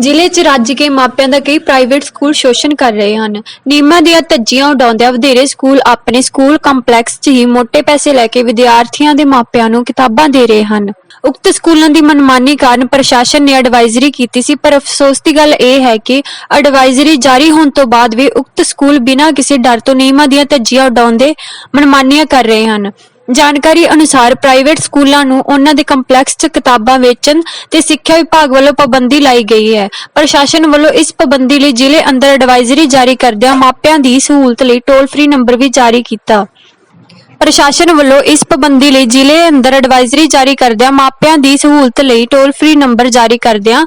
ਜ਼ਿਲ੍ਹੇ 'ਚ ਰੱਜ ਕੇ ਮਾਪਿਆਂ ਦਾ ਕਈ ਪ੍ਰਾਈਵੇਟ ਸਕੂਲ ਸ਼ੋਸ਼ਣ ਕਰ ਰਹੇ ਹਨ। ਨਿਯਮਾਂ ਦੀਆਂ ਧੱਜੀਆਂ ਉਡਾਉਂਦਿਆਂ ਵਧੇਰੇ ਸਕੂਲ ਆਪਣੇ ਸਕੂਲ ਕੰਪਲੈਕਸ 'ਚ ਹੀ ਮੋٹے ਪੈਸੇ ਲੈ ਕੇ ਵਿਦਿਆਰਥੀਆਂ ਦੇ ਮਾਪਿਆਂ ਨੂੰ ਕਿਤਾਬਾਂ ਦੇ ਰਹੇ ਹਨ। ਉਕਤ ਸਕੂਲਾਂ ਦੀ ਮਨਮਾਨੀ ਕਾਰਨ ਪ੍ਰਸ਼ਾਸਨ ਨੇ ਐਡਵਾਈਜ਼ਰੀ ਕੀਤੀ ਸੀ, ਪਰ ਅਫਸੋਸ ਦੀ ਗੱਲ ਇਹ ਹੈ ਕਿ ਐਡਵਾਈਜ਼ਰੀ ਜਾਰੀ ਹੋਣ ਤੋਂ ਬਾਅਦ ਵੀ ਉਕਤ ਸਕੂਲ ਬਿਨਾਂ ਕਿਸੇ ਡਰ ਤੋਂ ਨਿਯਮਾਂ ਦੀਆਂ ਧੱਜੀਆਂ ਉਡਾਉਂਦੇ ਮਨਮਾਨੀਆਂ ਕਰ ਰਹੇ ਹਨ। ਜਾਣਕਾਰੀ ਅਨੁਸਾਰ ਪ੍ਰਾਈਵੇਟ ਸਕੂਲਾਂ ਨੂੰ ਉਹਨਾਂ ਦੇ ਕੰਪਲੈਕਸ 'ਚ ਕਿਤਾਬਾਂ ਵੇਚਣ ਤੇ ਸਿੱਖਿਆ ਵਿਭਾਗ ਵੱਲੋਂ ਪਾਬੰਦੀ ਲਾਈ ਗਈ ਹੈ। ਪ੍ਰਸ਼ਾਸਨ ਵੱਲੋਂ ਇਸ ਪਾਬੰਦੀ ਲਈ ਜ਼ਿਲ੍ਹੇ ਅੰਦਰ ਐਡਵਾਈਜ਼ਰੀ ਜਾਰੀ ਕਰਦਿਆਂ ਮਾਪਿਆਂ ਦੀ ਸਹੂਲਤ ਲਈ ਟੋਲ ਫ੍ਰੀ ਨੰਬਰ ਵੀ ਜਾਰੀ ਕੀਤਾ। ਪ੍ਰਸ਼ਾਸਨ ਵੱਲੋਂ ਇਸ ਪਾਬੰਦੀ ਲਈ ਜ਼ਿਲ੍ਹੇ ਅੰਦਰ ਐਡਵਾਈਜ਼ਰੀ ਜਾਰੀ ਕਰਦਿਆਂ ਮਾਪਿਆਂ ਦੀ ਸਹੂਲਤ ਲਈ ਟੋਲ ਫ੍ਰੀ ਨੰਬਰ ਜਾਰੀ ਕਰਦਿਆਂ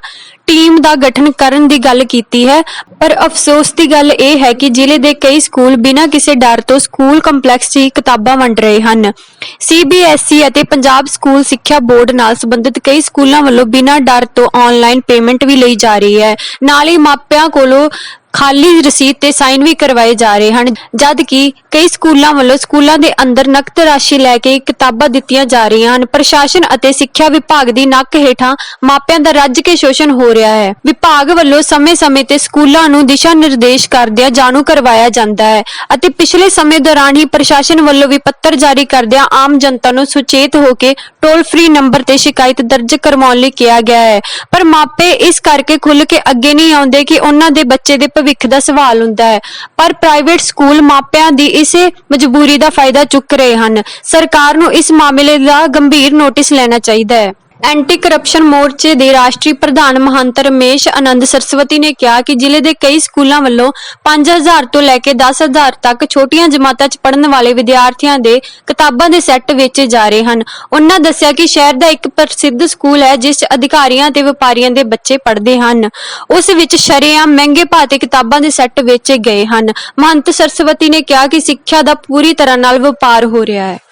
ਟੀਮ ਦਾ ਗਠਨ ਕਰਨ ਦੀ ਗੱਲ ਕੀਤੀ ਹੈ। ਪਰ ਅਫਸੋਸ ਦੀ ਗੱਲ ਇਹ ਹੈ ਕਿ ਜ਼ਿਲ੍ਹੇ ਦੇ ਕਈ ਸਕੂਲ ਬਿਨਾਂ ਕਿਸੇ ਡਰ ਤੋਂ ਸਕੂਲ ਕੰਪਲੈਕਸ 'ਚ ਕਿਤਾਬਾਂ ਵੰਡ ਰਹੇ ਹਨ। ਸੀਬੀਐਸਈ E ਅਤੇ ਪੰਜਾਬ ਸਕੂਲ ਸਿੱਖਿਆ ਬੋਰਡ ਨਾਲ ਸੰਬੰਧਿਤ ਕਈ ਸਕੂਲਾਂ ਵੱਲੋਂ ਬਿਨਾਂ ਡਰ ਤੋਂ ਆਨਲਾਈਨ ਪੇਮੈਂਟ ਵੀ ਲਈ ਜਾ ਰਹੀ ਹੈ। ਨਾਲ ਹੀ ਮਾਪਿਆਂ ਕੋਲੋਂ ਖਾਲੀ ਰਸੀਦ ਤੇ ਸਾਈਨ ਵੀ ਕਰਵਾਏ ਜਾ ਰਹੇ ਹਨ, ਜਦ ਕਿ ਕਈ ਸਕੂਲਾਂ ਵੱਲੋਂ ਸਕੂਲਾਂ ਦੇ ਅੰਦਰ ਨਕਦ ਰਾਸ਼ੀ ਲੈ ਕੇ ਕਿਤਾਬਾਂ ਦਿੱਤੀਆਂ ਜਾ ਰਹੀਆਂ ਹਨ। ਪ੍ਰਸ਼ਾਸਨ ਅਤੇ ਸਿੱਖਿਆ ਵਿਭਾਗ ਦੀ ਨੱਕ ਹੇਠਾਂ ਮਾਪਿਆਂ ਦਾ ਰੱਜ ਕੇ ਸ਼ੋਸ਼ਣ ਹੋ ਰਿਹਾ ਹੈ। ਵਿਭਾਗ ਵੱਲੋਂ ਸਮੇਂ-ਸਮੇਂ ਤੇ ਸਕੂਲਾਂ ਨੂੰ ਦਿਸ਼ਾ ਨਿਰਦੇਸ਼ ਕਰਦਿਆਂ ਜਾਣੂ ਕਰਵਾਇਆ ਜਾਂਦਾ ਹੈ ਅਤੇ ਪਿਛਲੇ ਸਮੇਂ ਦੌਰਾਨ ਹੀ ਪ੍ਰਸ਼ਾਸਨ ਵੱਲੋਂ ਵੀ ਪੱਤਰ ਜਾਰੀ ਕਰਦਿਆਂ ਆਮ ਜਨਤਾ ਨੂੰ ਸੁਚੇਤ ਹੋ ਕੇ ਟੋਲ ਫ੍ਰੀ ਨੰਬਰ ਤੇ ਸ਼ਿਕਾਇਤ ਦਰਜ ਕਰਵਾਉਣ ਲਈ ਕਿਹਾ ਗਿਆ ਹੈ। ਪਰ ਮਾਪੇ ਇਸ ਕਰਕੇ ਖੁੱਲ ਕੇ ਅੱਗੇ ਨਹੀਂ ਆਉਂਦੇ ਕਿ ਉਹਨਾਂ ਦੇ ਬੱਚੇ ਦੇ ਭਵਿੱਖ ਦਾ ਸਵਾਲ ਹੁੰਦਾ ਹੈ। ਪਰ ਪ੍ਰਾਈਵੇਟ ਸਕੂਲ ਮਾਪਿਆਂ ਦੀ ਇਸੇ ਮਜਬੂਰੀ ਦਾ ਫਾਇਦਾ ਚੁੱਕ ਰਹੇ ਹਨ। ਸਰਕਾਰ ਨੂੰ ਇਸ ਮਾਮਲੇ ਦਾ ਗੰਭੀਰ ਨੋਟਿਸ ਲੈਣਾ ਚਾਹੀਦਾ ਹੈ। ਐਂਟੀ ਕਰਪਸ਼ਨ ਮੋਰਚੇ ਦੇ ਰਾਸ਼ਟਰੀ ਪ੍ਰਧਾਨ ਮਹੰਤ ਰਮੇਸ਼ ਆਨੰਦ ਸਰਸਵਤੀ ਨੇ ਕਿਹਾ ਕਿ ਜ਼ਿਲ੍ਹੇ ਦੇ ਕਈ ਸਕੂਲਾਂ ਵੱਲੋਂ 5000 ਤੋਂ ਲੈ ਕੇ 10000 ਤੱਕ ਛੋਟੀਆਂ ਜਮਾਤਾਂ 'ਚ ਪੜ੍ਹਨ ਵਾਲੇ ਵਿਦਿਆਰਥੀਆਂ ਦੇ ਕਿਤਾਬਾਂ ਦੇ ਸੈੱਟ ਵੇਚੇ ਜਾ ਰਹੇ ਹਨ। ਉਹਨਾਂ ਦੱਸਿਆ ਕਿ ਸ਼ਹਿਰ ਦਾ ਇੱਕ ਪ੍ਰਸਿੱਧ ਸਕੂਲ ਹੈ, ਜਿਸ 'ਚ ਅਧਿਕਾਰੀਆਂ ਤੇ ਵਪਾਰੀਆਂ ਦੇ ਬੱਚੇ ਪੜ੍ਹਦੇ ਹਨ। ਉਸ ਵਿੱਚ ਸ਼ਰੇਆਮ ਮਹਿੰਗੇ ਭਾਅ ਤੇ ਕਿਤਾਬਾਂ ਦੇ ਸੈੱਟ ਵੇਚੇ ਗਏ ਹਨ। ਮਹੰਤ ਸਰਸਵਤੀ ਨੇ ਕਿਹਾ ਕਿ ਸਿੱਖਿਆ ਦਾ ਪੂਰੀ ਤਰ੍ਹਾਂ ਨਾਲ ਵਪਾਰ ਹੋ ਰਿਹਾ ਹੈ।